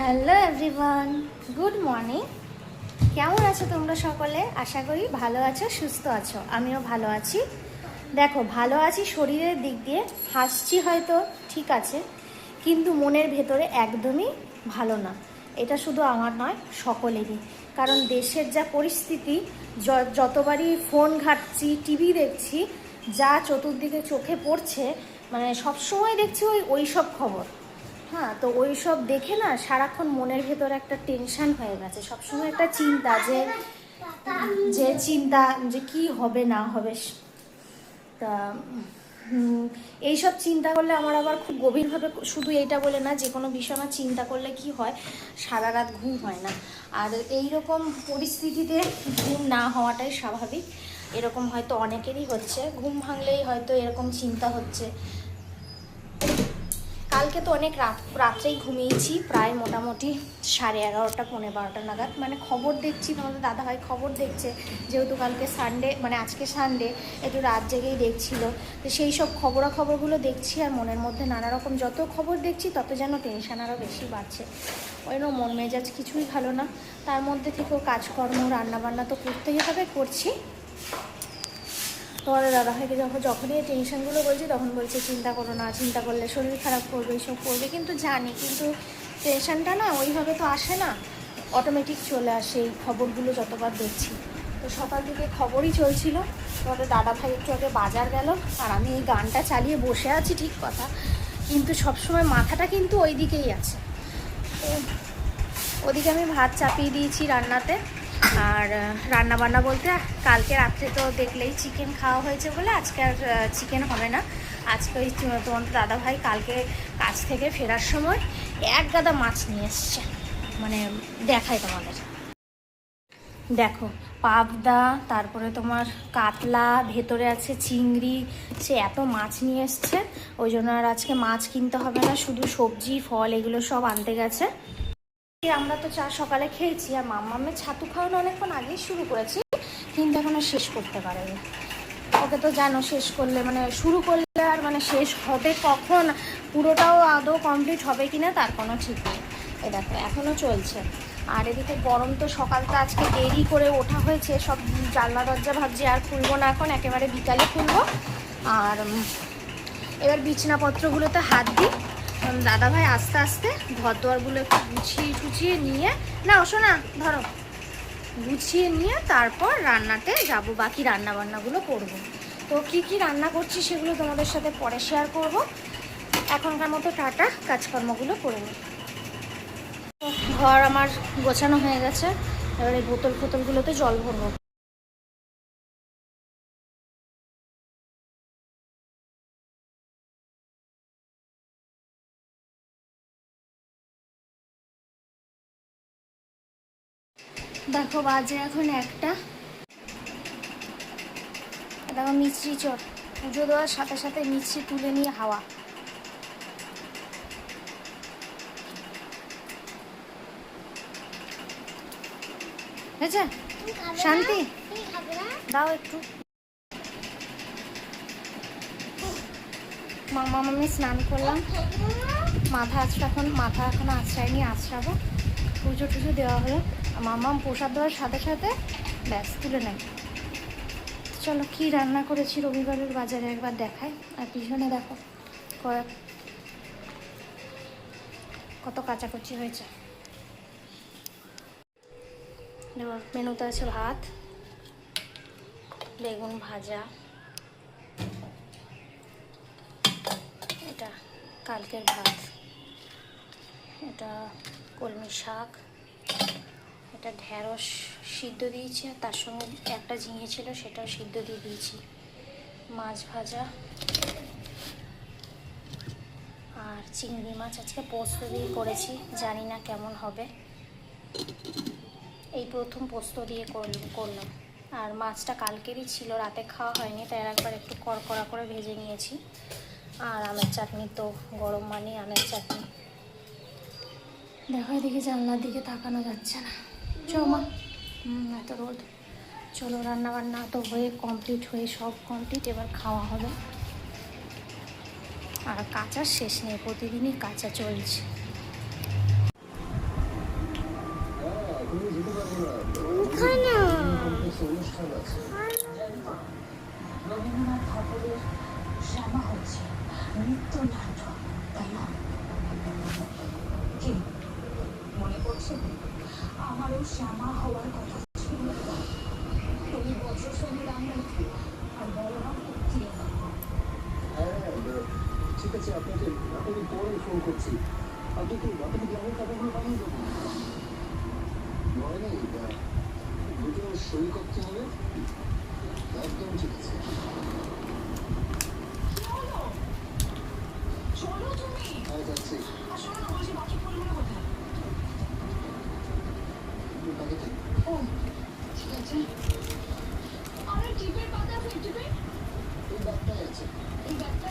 Hello everyone good morning কেমন আছো তোমরা সকলে? আশা করি ভালো আছো, সুস্থ আছো। আমিও ভালো আছি। দেখো, ভালো আছি শরীরের দিক দিয়ে, হাসছি হয়তো, ঠিক আছে, কিন্তু মনের ভেতরে একদমই ভালো না। এটা শুধু আমার নয়, সকলেরই। কারণ দেশের যা পরিস্থিতি যতবারই ফোন ঘাটছি, টিভি দেখছি, যা চতুর্দিকে চোখে পড়ছে মানে সবসময় দেখছি ওই ওই সব খবর। হ্যাঁ তো ওই সব দেখে না সারাক্ষণ মনের ভেতরে একটা টেনশন হয়ে গেছে। সবসময় একটা চিন্তা যে যে চিন্তা যে কি হবে, না হবে। তা এইসব চিন্তা করলে আমার আবার খুব গভীরভাবে শুধু এইটা বলে না, যে কোনো বিষয় আমার চিন্তা করলে কি হয়, সারা রাত ঘুম হয় না। আর এই রকম পরিস্থিতিতে ঘুম না হওয়াটাই স্বাভাবিক। এরকম হয়তো অনেকেরই হচ্ছে। ঘুম ভাঙলেই হয়তো এরকম চিন্তা হচ্ছে। কালকে তো অনেক রাত, রাত্রেই ঘুমিয়েছি, প্রায় মোটামুটি সাড়ে এগারোটা, পৌনে বারোটা নাগাদ। মানে খবর দেখছি, তোমাদের দাদাভাই খবর দেখছে, যেহেতু কালকে সানডে মানে আজকে সানডে একটু রাত জেগেই দেখছিল। তো সেই সব খবরাখবরগুলো দেখছি আর মনের মধ্যে নানা রকম যত খবর দেখছি, তত যেন টেনশন আরও বেশি বাড়ছে। ওই মন মেজাজ কিছুই ভালো না। তার মধ্যে থেকেও কাজকর্ম, রান্নাবান্না তো করতেই হবে, করছি। তোমাদের দাদাভাইকে যখন, যখনই টেনশনগুলো বলছি, তখন বলছে, চিন্তা করো না, চিন্তা করলে শরীর খারাপ করবে এইসব করবে। কিন্তু জানি, কিন্তু টেনশনটা না ওইভাবে তো আসে না। অটোমেটিক চলে আসে এই খবরগুলো যতবার দেখছি। তো সকাল থেকে খবরই চলছিল। তোমাদের দাদাভাই একটু আগে বাজার গেল, আর আমি এই গানটা চালিয়ে বসে আছি, ঠিক কথা। কিন্তু সবসময় মাথাটা কিন্তু ওই দিকেই আছে। তো ওদিকে আমি ভাত চাপিয়ে দিয়েছি রান্নাতে। আর রান্না বান্না বলতে কালকে রাত্রে তো দেখলেই চিকেন খাওয়া হয়েছে বলে আজকে আর চিকেন হবে না। আজকে ওই তোমার দাদা ভাই কালকে কাজ থেকে ফেরার সময় এক গাদা মাছ নিয়ে এসছে। মানে দেখায় তোমাদের। দেখো, পাবদা, তারপরে তোমার কাতলা, ভেতরে আছে চিংড়ি, সে এত মাছ নিয়ে এসছে। ওই জন্য আর আজকে মাছ কিনতে হবে না, শুধু সবজি, ফল, এগুলো সব আনতে গেছে। আমরা তো চা সকালে খেয়েছি আর মাম্মামের ছাতু খাওয়ানো অনেকক্ষণ আগেই শুরু করেছি, কিন্তু এখনও শেষ করতে পারেনি। ওকে তো জানো, শেষ করলে মানে শুরু করলে আর মানে শেষ হবে কখন? পুরোটাও আদৌ কমপ্লিট হবে কিনা তার কোনো ঠিক নেই। এ দেখো এখনও চলছে। আর এদিকে গরম তো সকালটা আজকে দেরি করে ওঠা হয়েছে, সব জানলা দরজা ভাবছি আর খুলবো না এখন, একেবারে বিকালে খুলবো। আর এবার বিছনাপত্রগুলোতে হাত দিই। দাদা ভাই আস্তে আস্তে ঘর দোয়ারগুলো একটু গুছিয়ে টুছিয়ে নিয়ে না ওসো না ধরো। গুছিয়ে নিয়ে তারপর রান্নাতে যাব, বাকি রান্না বান্নাগুলো করব। তো কি কি রান্না করছি সেগুলো তোমাদের সাথে পরে শেয়ার করব। এখনকার মতো টাটা, কাজকর্মগুলো করে ঘর আমার গোছানো হয়ে গেছে, এবার এই বোতল ফোতলগুলোতে জল ভরবো। দেখো বাজে এখন একটা। দেখো মিছরি চট, পুজো দেওয়ার সাথে সাথে মিছরি তুলে নিয়ে হাওয়া। হয়েছে? শান্তি? দাও একটু। মামা মামি স্নান করলাম। মাথা আঁচড়া এখন, মাথা এখন আঁচড়াইনি আঁচড়াবো পুজো টুজো দেওয়া হলো। মামা প্রসাদ দেওয়ার সাথে সাথে ব্যাস, তুলে নেয়। চলো, কি রান্না করেছি রবিবারের বাজারে একবার দেখাই। আর পিছনে দেখো কয়েক কত কাচাকুচি হয়েছে। মেনুতে আছে ভাত, বেগুন ভাজা। এটা কালকের ভাত। এটা কলমি শাক। এটা ঢ্যাঁড়স সিদ্ধ দিয়েছি আর তার সঙ্গে একটা ঝিঙে ছিল সেটাও সিদ্ধ দিয়ে দিয়েছি। মাছ ভাজা। আর চিংড়ি মাছ আজকে পোস্ত দিয়ে করেছি, জানি না কেমন হবে। এই প্রথম পোস্ত দিয়ে করল- করলাম। আর মাছটা কালকেরই ছিল, রাতে খাওয়া হয়নি, তাই একবার একটু কড়কড়া করে ভেজে নিয়েছি। আর আমের চাটনি তো গরম মানে আমের চাটনি। দেখো এদিকে জানলার দিকে তাকানো যাচ্ছে না। চমা হুম এত রোদ। চলো রান্না বান্না তো হয়ে কমপ্লিট হয়ে সব কমপ্লিট এবার খাওয়া হবে। আর কাঁচার শেষ নেই প্রতিদিনই কাঁচা চলছে। রবীন্দ্রনাথ ঠাকুরের শ্যামা হচ্ছে। নৃত্য নাটক তাই না? মনে আমারও শ্যামা হওয়ার কথা ছিল। তুমি বছর সঙ্গে রামনাথ আর বলরাম তীরে হ্যাঁ ঠিক আছে আপনাকে আপনাকে পরে ফোন করছি। আপনি কি আপনাকে গ্রামের কাপড়গুলো বানিয়ে দেবো মনে নেই দুটো সই করতে হবে। একদম ঠিক আছে। চলো তুমি হ্যাঁ যাচ্ছি আর শোনো না বলছি বাকি ফুলগুলো কোথায় বাকিতে ও ঠিক আছে আরে টিপের পাতা ফের টিপে এই ব্যাগটাই আছে এই ব্যাগটা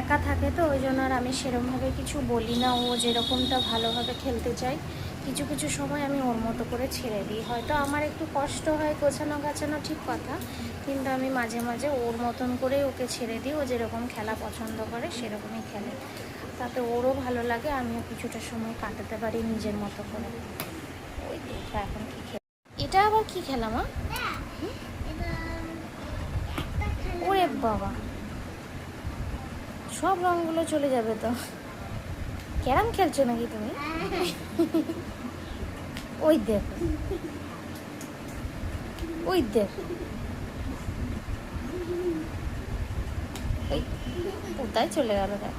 একা থাকে তো, ওই জন্য আর আমি সেরমভাবে কিছু বলি না। ও যেরকমটা ভালোভাবে খেলতে চায়, কিছু কিছু সময় আমি ওর মতো করে ছেড়ে দিই। হয়তো আমার একটু কষ্ট হয় গোছানো গাছানো ঠিক কথা, কিন্তু আমি মাঝে মাঝে ওর মতন করে ওকে ছেড়ে দিই। ও যেরকম খেলা পছন্দ করে সেরকমই খেলে। তাতে ওরও ভালো লাগে, আমিও কিছুটা সময় কাটাতে পারি নিজের মতো করে। ওই দেখো এখন কি খেলা এটা আবার কী খেলা মা? ওরে বাবা। সব রঙগুলো চলে যাবে তো। ক্যারাম খেলছো নাকি তুমি? ওই দেখ। ওই দেখ। কোথায় চলে গেল দেখ।